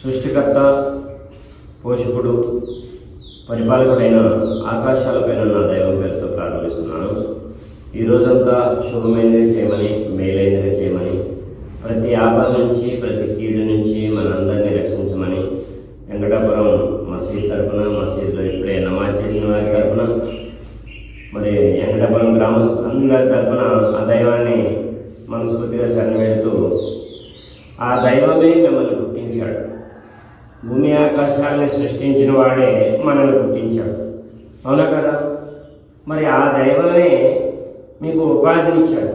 సృష్టికర్త పోషకుడు పరిపాలకుడైన ఆకాశాలపైన నా దైవం పేరుతో ప్రారంభిస్తున్నాను. ఈ రోజంతా శుభమైనది చేయమని మేలైనది చేయమని ప్రతి ఆపద నుంచి ప్రతి కీడు నుంచి మనందరినీ రక్షించమని వెంకటాపురం మసీద్ తరఫున మసీద్లో ఇప్పుడే నమాజ్ చేసిన వారి తరఫున మరి వెంకటాపురం గ్రామస్తులందరి తరఫున ఆ దైవాన్ని మనస్ఫూర్తిగా శరణవేడుతూ ఆ దైవమే మిమ్మల్ని పుట్టించాడు భూమి ఆకాశాలని సృష్టించిన వాడే మనల్ని పుట్టించాడు. అవునా కదా? మరి ఆ దైవమే మీకు ఉపాధినిచ్చాడు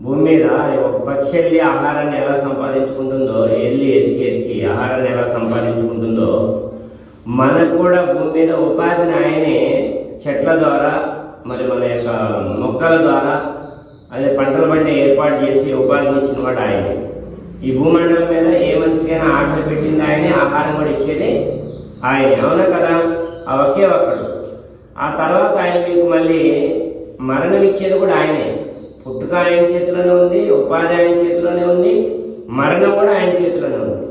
భూమి మీద ఒక పక్షి వెళ్ళి ఆహారాన్ని ఎలా సంపాదించుకుంటుందో వెళ్ళి ఎదికి ఎదికి ఆహారాన్ని ఎలా సంపాదించుకుంటుందో మనకు కూడా భూమి మీద ఉపాధిని ఆయనే చెట్ల ద్వారా మరి మన యొక్క మొక్కల ద్వారా అదే పంటల పంట ఏర్పాటు చేసి ఉపాధిని ఇచ్చిన వాడు ఆయనే. ఈ భూమండలం మీద ఏ మనిషికైనా ఆటలు పెట్టింది ఆయనే ఆహారం కూడా ఇచ్చేది ఆయనే. అవునా కదా? ఆ ఒకే ఒక్కడు. ఆ తర్వాత ఆయన మీకు మళ్ళీ మరణం ఇచ్చేది కూడా ఆయనే. పుట్టుక ఆయన చేతిలోనే ఉంది ఉపాధి ఆయన చేతిలోనే ఉంది మరణం కూడా ఆయన చేతిలోనే ఉంది.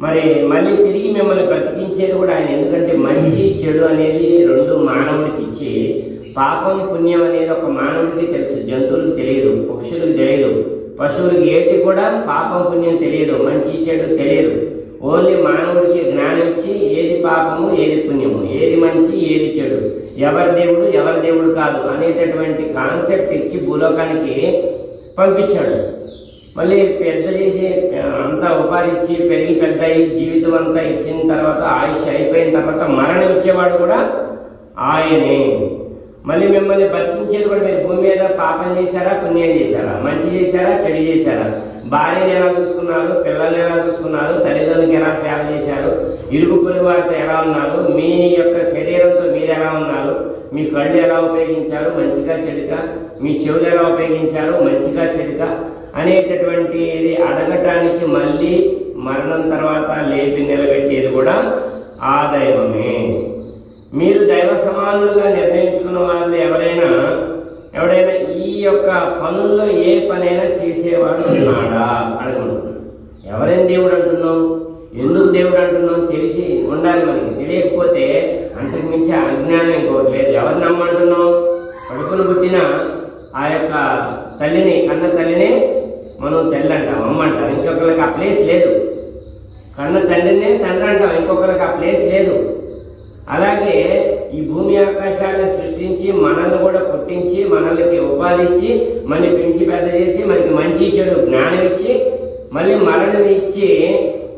మరి మళ్ళీ తిరిగి మిమ్మల్ని బ్రతికించేది కూడా ఆయన. ఎందుకంటే మంచి చెడు అనేది రెండు మానవుడికి ఇచ్చి పాపం పుణ్యం అనేది ఒక మానవుడికి తెలుసు జంతువులకు తెలియదు పక్షులకు తెలియదు. పశువులకి ఏటి కూడా పాపం పుణ్యం తెలియదు మంచి చెడు తెలియదు. ఓన్లీ మానవుడికి జ్ఞానం ఇచ్చి ఏది పాపము ఏది పుణ్యము ఏది మంచి ఏది చెడు. ఎవరి దేవుడు ఎవరి దేవుడు కాదు అనేటటువంటి కాన్సెప్ట్ ఇచ్చి భూలోకానికి పంపించాడు. మళ్ళీ పెద్ద చేసి అంతా ఉపాధి ఇచ్చి పెరిగి పెద్ద జీవితం అంతా ఇచ్చిన తర్వాత ఆయుష్ అయిపోయిన తర్వాత మరణం ఇచ్చేవాడు కూడా ఆయనే. మళ్ళీ మిమ్మల్ని బతికించేది కూడా మీరు భూమి మీద పాపం చేశారా పుణ్యం చేశారా? మంచి చేశారా చెడు చేశారా? భార్యను ఎలా చూసుకున్నారు పిల్లల్ని ఎలా చూసుకున్నారు తల్లిదండ్రులకు ఎలా సేవ చేశారు ఇరుగు పొరుగు వారితో ఎలా ఉన్నారు మీ యొక్క శరీరంతో మీరు ఎలా ఉన్నారు మీ కళ్ళు ఎలా ఉపయోగించారు మంచిగా చెడుగా మీ చెవులు ఎలా ఉపయోగించారు మంచిగా చెడుగా అనేటటువంటి ఇది అడగటానికి మళ్ళీ మరణం తర్వాత లేపి నిలబెట్టేది కూడా ఆ దైవమే. మీరు దైవ సమానులుగా నిర్ణయించుకున్న వాళ్ళు ఎవరైనా ఎవడైనా ఈ యొక్క పనుల్లో ఏ పనైనా చేసేవాడు ఉన్నాడా? అడగమంటున్నాడు ఎవరైనా దేవుడు అంటున్నాం ఎందుకు దేవుడు అంటున్నాం తెలిసి ఉండాలి మనకి. తెలియకపోతే అంతకు మించి అజ్ఞానం ఇంకోటి లేదు. ఎవరు నమ్మంటున్నాం కడుపును పుట్టిన ఆ యొక్క తల్లిని కన్న తల్లిని మనం తల్లి అంటాం అమ్మ అంటాం ఇంకొకరికి ఆ ప్లేస్ లేదు. కన్న తండ్రినే తండ్రి అంటాం ఇంకొకరికి ఆ ప్లేస్ లేదు. అలాగే ఈ భూమి ఆకాశాలను సృష్టించి మనల్ని కూడా పుట్టించి మనల్ని ఉపాధి ఇచ్చి మనల్ని పెంచి పెద్ద చేసి మనకి మంచి చెడు జ్ఞానం ఇచ్చి మళ్ళీ మరణం ఇచ్చి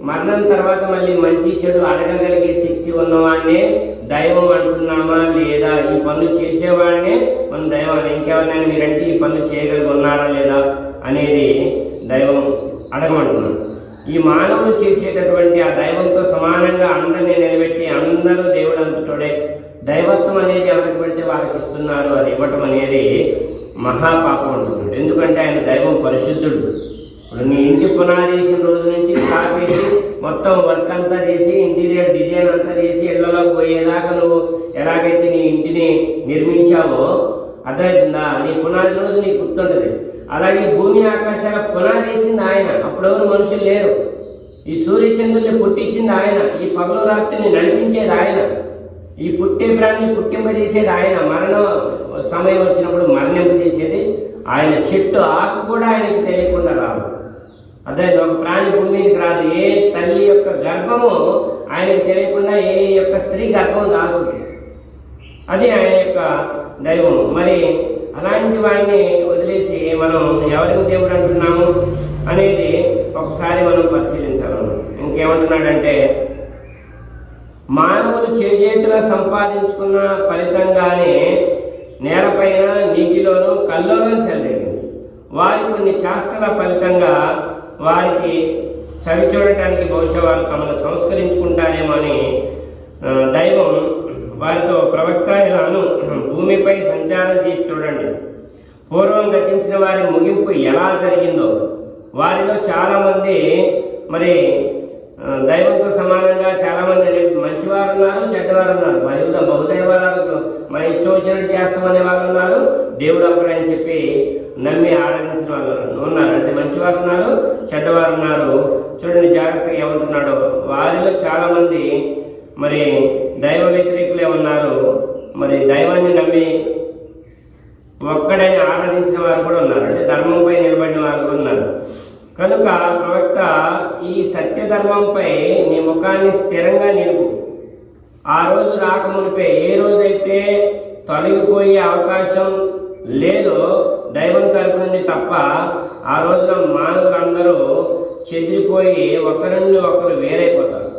మరణం తర్వాత మళ్ళీ మంచి చెడు అడగగలిగే శక్తి ఉన్నవాడినే దైవం అంటున్నామా లేదా? ఈ పనులు చేసేవాడినే మన దైవం ఇంకెవరైనా ఇంకెవరినైనా మీరంటే ఈ పనులు చేయగలిగి ఉన్నారా లేదా అనేది దైవం అడగమంటున్నాను ఈ మానవుడు చేసేటటువంటి ఆ దైవంతో సమానంగా అందరినీ నిలబెట్టి అందరూ దేవుడు అంతటోడే దైవత్వం అనేది ఎవరికి పడితే వారికి ఇస్తున్నారు అది ఇవ్వటం అనేది మహాపాపం అంటున్నాడు. ఎందుకంటే ఆయన దైవం పరిశుద్ధుడు. ఇప్పుడు నీ ఇంటి పునాది రోజు నుంచి కాపేసి మొత్తం వర్క్ అంతా చేసి ఇంటీరియర్ డిజైన్ అంతా చేసి ఇళ్ళలోకి పోయేదాకా నువ్వు ఎలాగైతే నీ ఇంటిని నిర్మించావో అర్థమవుతుందా నీ పునాది రోజు నీకు గుర్తుంటుంది. అలాగే భూమి ఆకాశాల పునాది వేసింది ఆయన. అప్పుడెవరు మనుషులు లేరు. ఈ సూర్యచంద్రుల్ని పుట్టించింది ఆయన. ఈ పగలు రాత్రిని నడిపించేది ఆయన. ఈ పుట్టే ప్రాణిని పుట్టింపజేసేది ఆయన. మరణం సమయం వచ్చినప్పుడు మరణింపజేసేది ఆయన. చెట్టు ఆకు కూడా ఆయనకు తెలియకుండా రాదు. అదే ఒక ప్రాణి భూమి మీదకి రాదు. ఏ తల్లి యొక్క గర్భము ఆయనకు తెలియకుండా ఏ యొక్క స్త్రీ గర్భం దాల్చదు అది ఆయన యొక్క దైవం మరి అలాంటి వాడిని వదిలేసి మనం ఎవరికి దేవుడు అంటున్నాము అనేది ఒకసారి మనం పరిశీలించాలన్నమాట ఇంకేమంటున్నాడంటే మానవులు చేజేతుల సంపాదించుకున్న ఫలితంగానే నేలపైన నీటిలోనూ కల్లోలం చల్లేదు వారి కొన్ని చేష్టల ఫలితంగా వారికి చవి చూడటానికి బహుశా వారు తమను సంస్కరించుకుంటారేమో అని దైవం వారితో ప్రవక్త ఇలాను భూమిపై సంచారం చేసి చూడండి. పూర్వం గతించిన వారి ముగింపు ఎలా జరిగిందో. వారిలో చాలామంది మరి దైవంతో సమానంగా చాలామంది మంచివారు ఉన్నారు చెడ్డవారు ఉన్నారు బహుద బహుదైవాలకు మన ఇష్టం వచ్చినట్టు చేస్తామనే వాళ్ళు ఉన్నారు దేవుడు ఒక్కడని చెప్పి నమ్మి ఆరాధించిన వాళ్ళు ఉన్నారు. అంటే మంచివారు ఉన్నారు చెడ్డవారు ఉన్నారు చూడండి జాగ్రత్తగా ఏమంటున్నాడో. వారిలో చాలామంది మరి దైవ వ్యతిరేకులే ఉన్నారు. మరి దైవాన్ని నమ్మి ఒక్కడని ఆరాధించిన వారు కూడా ఉన్నారు. అంటే ధర్మంపై నిలబడిన వారు కూడా ఉన్నారు. కనుక ప్రవక్త ఈ సత్య ధర్మంపై నీ ముఖాన్ని స్థిరంగా నిలుపు. ఆ రోజు రాకమునిపై ఏ రోజైతే తొలగిపోయే అవకాశం లేదో దైవం తరపు నుండి తప్ప ఆ రోజున మానవులందరూ చెదిరిపోయి ఒకరి నుండి ఒకరు వేరైపోతారు.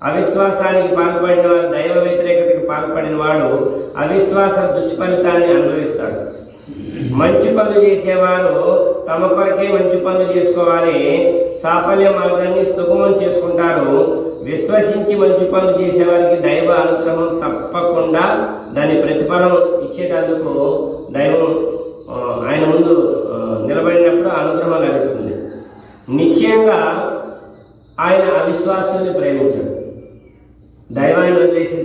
అవిశ్వాసానికి పాల్పడిన వాడు దైవ వ్యతిరేకతకి పాల్పడిన వాడు అవిశ్వాస దుష్ఫలితాన్ని అనుభవిస్తాడు. మంచి పనులు చేసేవారు తమ కొరకే మంచి పనులు చేసుకోవాలి. సాఫల్య మార్గాన్ని సుగమం చేసుకుంటారు. విశ్వసించి మంచి పనులు చేసేవారికి దైవ అనుగ్రహం తప్పకుండా దాని ప్రతిఫలం ఇచ్చేటందుకు దైవం ఆ, ఆయన ముందు ఆ, నిలబడినప్పుడు అనుగ్రహం లభిస్తుంది నిశ్చయంగా ఆయన అవిశ్వాసుల్ని ప్రేమించాడు దైవాన్ని వదిలేసి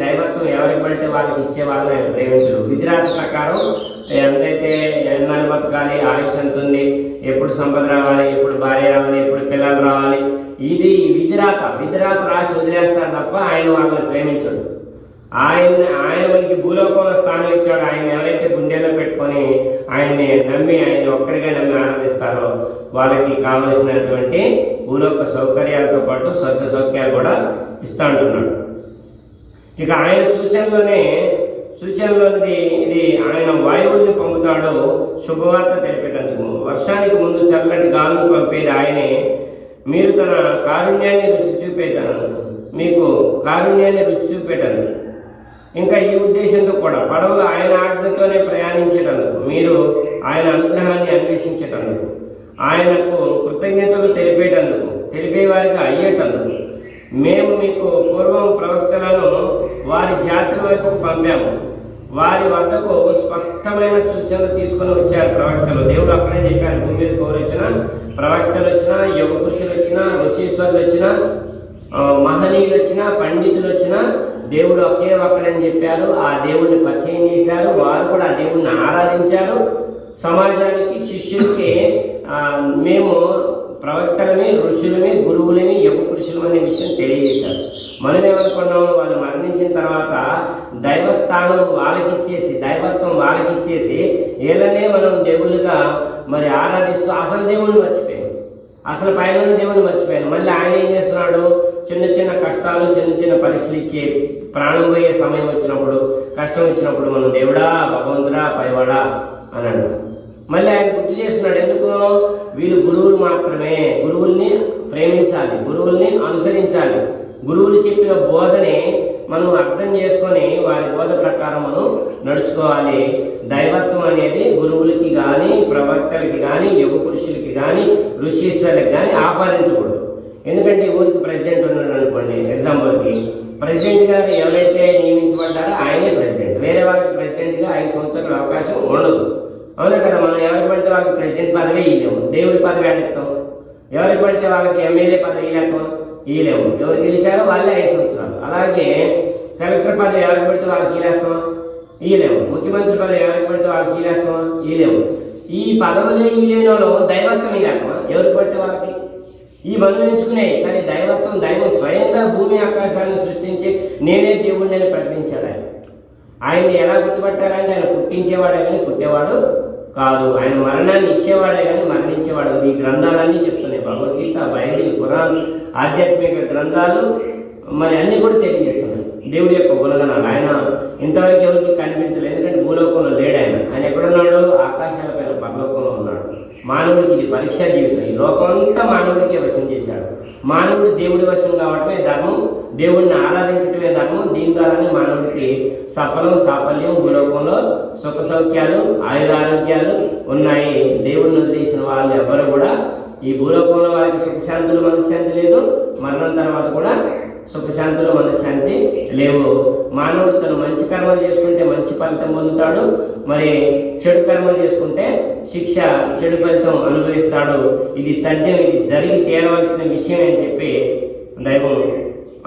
ఎవరైతే వాళ్ళకి ఇచ్చే వాళ్ళని ఆయన ప్రేమించడు విధిరాత ప్రకారం ఎంతైతే ఎన్నాళ్ళు బతకాలి ఆయుష్ ఎంత ఉంది ఎప్పుడు సంపద రావాలి ఎప్పుడు భార్య రావాలి ఎప్పుడు పిల్లలు రావాలి ఇది విధిరాత విధిరాత రాసి వదిలేస్తాడు తప్ప ఆయన వాళ్ళని ప్రేమించడు. ఆయన ఆయన మనకి భూలోకంలో స్థానం ఇచ్చాడు. ఆయన ఎవరైతే గుండెలో పెట్టుకొని ఆయన్ని నమ్మి ఆయన ఒక్కడిగా నమ్మి ఆనందిస్తారో వాళ్ళకి కావలసినటువంటి భూలోక సౌకర్యాలతో పాటు స్వర్గ సౌకర్యాలు కూడా ఇస్తా అంటున్నాడు. ఇక ఆయన సూచనలోనే సూచనలోనిది ఇది ఆయన వాయువుని పంపుతాడు శుభవార్త తెలిపేటందుకు. వర్షానికి ముందు చల్లటి గాలును పంపేది ఆయనే. మీరు తన కారుణ్యాన్ని రుచి చూపేటాను మీకు కారుణ్యాన్ని రుచి చూపేటాను ఇంకా ఈ ఉద్దేశంతో కూడా పడవలు ఆయన ఆజ్ఞతోనే ప్రయాణించేటందుకు. మీరు ఆయన అనుగ్రహాన్ని అన్వేషించేటందుకు. ఆయనకు కృతజ్ఞతలు తెలిపేటందుకు తెలిపేవారికి అయ్యేటందుకు. మేము మీకు పూర్వం ప్రవక్తలను వారి జాతి వైపు పంపాము. వారి వద్దకు స్పష్టమైన సూచనలు తీసుకొని వచ్చారు ప్రవక్తలు. దేవుడు అక్కడే చెప్పారు భూమి మీద కోరు వచ్చిన ప్రవక్తలు వచ్చిన యుగ పురుషులు వచ్చిన ఋషీశ్వరులు వచ్చిన మహనీయులు వచ్చిన పండితులు వచ్చిన దేవుడు ఒకే ఒక్కడని చెప్పారు. ఆ దేవుడిని పరిచయం చేశారు. వారు కూడా ఆ దేవుడిని ఆరాధించారు. సమాజానికి శిష్యులకి మేము ప్రవక్తలమే ఋషులమే గురువులమే యుగ పురుషులు అనే విషయం తెలియజేశారు. మనం ఏమనుకున్నాం వాళ్ళు మరణించిన తర్వాత దైవస్థానం వాళ్ళకిచ్చేసి దైవత్వం వాళ్ళకిచ్చేసి వీళ్ళనే మనం దేవుళ్ళుగా మరి ఆరాధిస్తూ అసలు దేవుడిని మర్చిపోయాం. అసలు పైన దేవుడిని మర్చిపోయాను మళ్ళీ ఆయన ఏం చేస్తున్నాడు? చిన్న చిన్న కష్టాలు చిన్న చిన్న పరీక్షలు ఇచ్చే ప్రాణం పోయే సమయం వచ్చినప్పుడు కష్టం వచ్చినప్పుడు మనం దేవుడా భగవంతుడా పైవాడా అన్నాడు. మళ్ళీ ఆయన గుర్తు చేస్తున్నాడు ఎందుకు? వీళ్ళు గురువులు మాత్రమే. గురువుల్ని ప్రేమించాలి గురువుల్ని అనుసరించాలి. గురువులు చెప్పిన బోధని మనం అర్థం చేసుకొని వారి బోధ ప్రకారం మనం నడుచుకోవాలి. దైవత్వం అనేది గురువులకి కానీ ప్రవక్తలకి కానీ యుగ పురుషులకి కానీ ఋషీశ్వరులకు కానీ ఆపాదించకూడదు. ఎందుకంటే ఊరికి ప్రెసిడెంట్ ఉన్నాడు అనుకోండి ఎగ్జాంపుల్కి ప్రెసిడెంట్ గారు ఎవరైతే నియమించబడ్డారో ఆయనే ప్రెసిడెంట్. వేరే వాళ్ళకి ప్రెసిడెంట్గా ఐదు సంవత్సరాల అవకాశం ఉండదు. అవునా కదా? మనం ఎవరికి పడితే వాళ్ళకి ప్రెసిడెంట్ పదవి ఇవ్వము దేవుడి పదవి అడుగుతాం ఎవరికి పడితే వాళ్ళకి ఎమ్మెల్యే పదవి ఇవ్వలేము ఇవ్వలేము ఎవరు గెలిచారో వాళ్ళే ఐదు సంవత్సరాలు. అలాగే కలెక్టర్ పదవి ఎవరికి పెడితే వాళ్ళకి ఇవ్వలేస్తామా ఇవ్వలేము ముఖ్యమంత్రి పదవి ఎవరికి పెడితే వాళ్ళకి ఇవ్వలేస్తామా ఇవ్వలేము ఈ పదవులు ఇవ్వలేని వాళ్ళు దైవత్వం ఇవ్వలేమా ఎవరికి పడితే వాళ్ళకి? ఈ మనులు ఎంచుకునే కానీ దైవత్వం దైవం స్వయంగా భూమి ఆకాశాలను సృష్టించి నేనే దేవుడిని అని ప్రకటించాడు ఆయన. ఆయన్ని ఎలా గుర్తుపట్టారంటే ఆయన పుట్టించేవాడు ఆయన పుట్టేవాడు కాదు. ఆయన మరణాన్ని ఇచ్చేవాడే కానీ మరణించేవాడు ఈ గ్రంథాలన్నీ చెప్తున్నాయి భగవద్గీత బైబిల్ పురాణం ఆధ్యాత్మిక గ్రంథాలు మరి అన్ని కూడా తెలియజేస్తున్నాయి. దేవుడి యొక్క గుణగణాలు. ఆయన ఇంతవరకు ఎవరికి కనిపించలేదు ఎందుకంటే భూలోకంలో లేడు ఆయన. ఆయన ఎక్కడున్నాడు? ఆకాశాలపైన పరలోకంలో మానవుడికి ఇది పరీక్ష జీవితం. ఈ లోకమంతా అంతా మానవుడికే వశం చేశాడు. మానవుడు దేవుడి వశం కావటమే ధర్మం దేవుడిని ఆరాధించటమే ధర్మం. దీని ద్వారానే మానవుడికి సఫలం సాఫల్యం భూలోకంలో సుఖ సౌఖ్యాలు ఆయురారోగ్యాలు ఉన్నాయి. దేవుడిని వదిలేసిన వాళ్ళు ఎవరు కూడా ఈ భూలోకంలో వారికి సుఖశాంతులు మనశ్శాంతి లేదు. మరణం తర్వాత కూడా సుఖశాంతులు మనశ్శాంతి లేవు. మానవుడు తను మంచి కర్మలు చేసుకుంటే మంచి ఫలితం పొందుతాడు. మరి చెడు కర్మలు చేసుకుంటే శిక్ష చెడు ఫలితం అనుభవిస్తాడు. ఇది తథ్యం ఇది జరిగి తేరవలసిన విషయం అని చెప్పి దైవం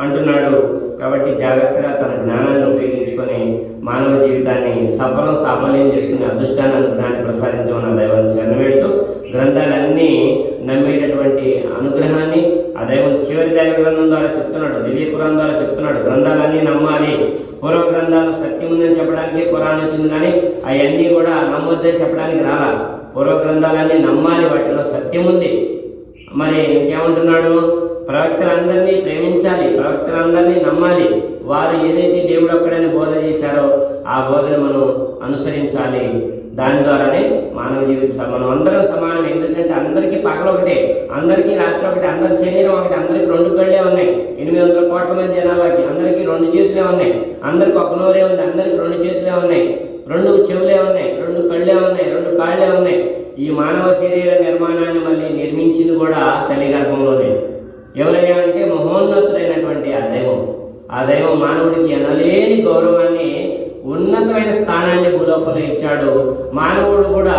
అంటున్నాడు. కాబట్టి జాగ్రత్తగా తన జ్ఞానాన్ని ఉపయోగించుకొని మానవ జీవితాన్ని సఫలం సాఫల్యం చేసుకునే అదృష్టాన్ని అనుగ్రహాన్ని ప్రసాదించమన్న దైవాన్ని శరణవేడుతూ గ్రంథాలన్నీ నమ్మేటటువంటి అనుగ్రహాన్ని ఆ దైవం చివరి దైవ గ్రంథం ద్వారా చెప్తున్నాడు దివ్య పురాణం ద్వారా చెప్తున్నాడు. గ్రంథాలన్నీ నమ్మాలి. పూర్వ గ్రంథాలు సత్యం ఉందని చెప్పడానికి పురాణం వచ్చింది కానీ అవన్నీ కూడా నమ్మొద్దని చెప్పడానికి రాలా. పూర్వ గ్రంథాలన్నీ నమ్మాలి వాటిలో సత్యం ఉంది. మరి ఇంకేమంటున్నాడు? ప్రవక్తలందరినీ ప్రేమించాలి ప్రవక్తలందరినీ నమ్మాలి. వారు ఏదైతే దేవుడు ఒక్కడని బోధ చేశారో ఆ బోధను మనం అనుసరించాలి. దాని ద్వారానే మానవ జీవిత మనం అందరం సమానం. ఎందుకంటే అందరికీ పగలు ఒకటే అందరికీ రాత్రి ఒకటి అందరి శరీరం ఒకటి అందరికి రెండు కళ్ళే ఉన్నాయి. ఎనిమిది వందల కోట్ల మంది జనాభాకి అందరికీ రెండు చేతులే ఉన్నాయి. అందరికి ఒక నోరే ఉంది అందరికి రెండు చేతులే ఉన్నాయి. రెండు చెవులే ఉన్నాయి రెండు కళ్ళే ఉన్నాయి రెండు కాళ్ళే ఉన్నాయి. ఈ మానవ శరీర నిర్మాణాన్ని మళ్ళీ నిర్మించింది కూడా తల్లి గర్భంలోనే. ఎవరయ్యా అంటే మహోన్నతుడైనటువంటి ఆ దైవం మానవుడికి ఎనలేని గౌరవాన్ని ఉన్నతమైన స్థానాన్ని భూలోకంలో ఇచ్చాడు. మానవుడు కూడా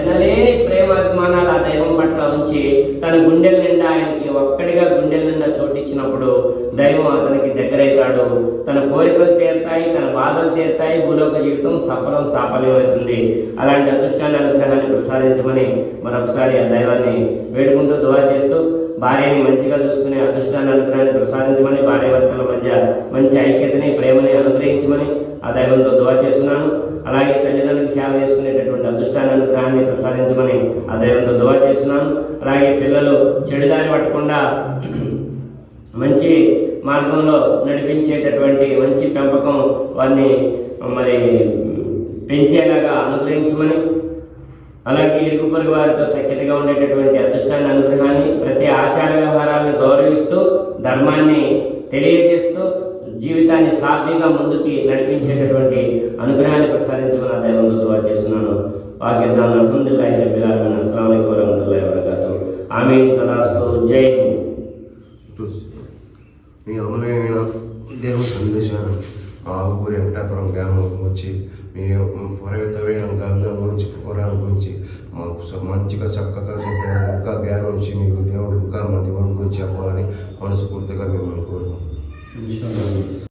ఎనలేని ప్రేమాభిమానాలు ఆ దైవం పట్ల ఉంచి తన గుండెల నిండా ఆయనకి ఒక్కడిగా గుండెల నిండా చోటిచ్చినప్పుడు దైవం అతనికి దగ్గరవుతాడు. తన కోరికలు తీరుతాయి తన బాధలు తీరుతాయి భూలోక జీవితం సఫలం సాఫల్యం అవుతుంది అలాంటి అదృష్టాన్ని అనుగ్రహాన్ని ప్రసాదించమని మరొకసారి ఆ దైవాన్ని వేడుకుంటూ దువా చేస్తూ భార్యని మంచిగా చూసుకునే అదృష్టాన్ని అనుగ్రహాన్ని ప్రసాదించమని భార్యవర్తల మధ్య మంచి ఐక్యతని ప్రేమని అనుగ్రహించమని ఆ దైవంతో దువా చేస్తున్నాను. అలాగే తల్లిదండ్రులకు సేవ చేసుకునేటటువంటి అదృష్టాన్ని అనుగ్రహాన్ని ప్రసాదించమని ఆ దైవంతో దువా చేస్తున్నాను. అలాగే పిల్లలు చెడుదారి పట్టకుండా మంచి మార్గంలో నడిపించేటటువంటి మంచి పెంపకం వారిని మరి పెంచేలాగా అనుగ్రహించమని అలాగే ఇరుగు పొరుగు వారితో సఖ్యతగా ఉండేటటువంటి అదృష్టాన్ని అనుగ్రహాన్ని ప్రతి ఆచార వ్యవహారాలను గౌరవిస్తూ ధర్మాన్ని తెలియజేస్తూ జీవితాన్ని సాఫీగా ముందుకి నడిపించేటటువంటి అనుగ్రహాన్ని ప్రసాదించమని ఆ దైవంలో దువా చేస్తున్నాను. వాగ్దాన్ అల్హమ్దుల్లాహి రబ్బిల్ ఆలమీన్ అస్సలాము అలైకుం వరహ్మతుల్లాహి వబరకాతుహు. ఆమీన్. తదాస్తు జై మీ అమలైన దేవుని సందేశాన్ని మా ఊరు వెంకటాపురం గ్రామం వచ్చి మీ పర్వతమైన గ్రంథం గురించి పురాణం గురించి మాకు స- మంచిగా చక్కగా చెప్పారు ఇంకా జ్ఞానం ఇచ్చి మీకు దేవుడు ఇంకా మా దేవుడి గురించి చెప్పాలని మనస్ఫూర్తిగా మిమ్మల్ని కోరుకుంటున్నాను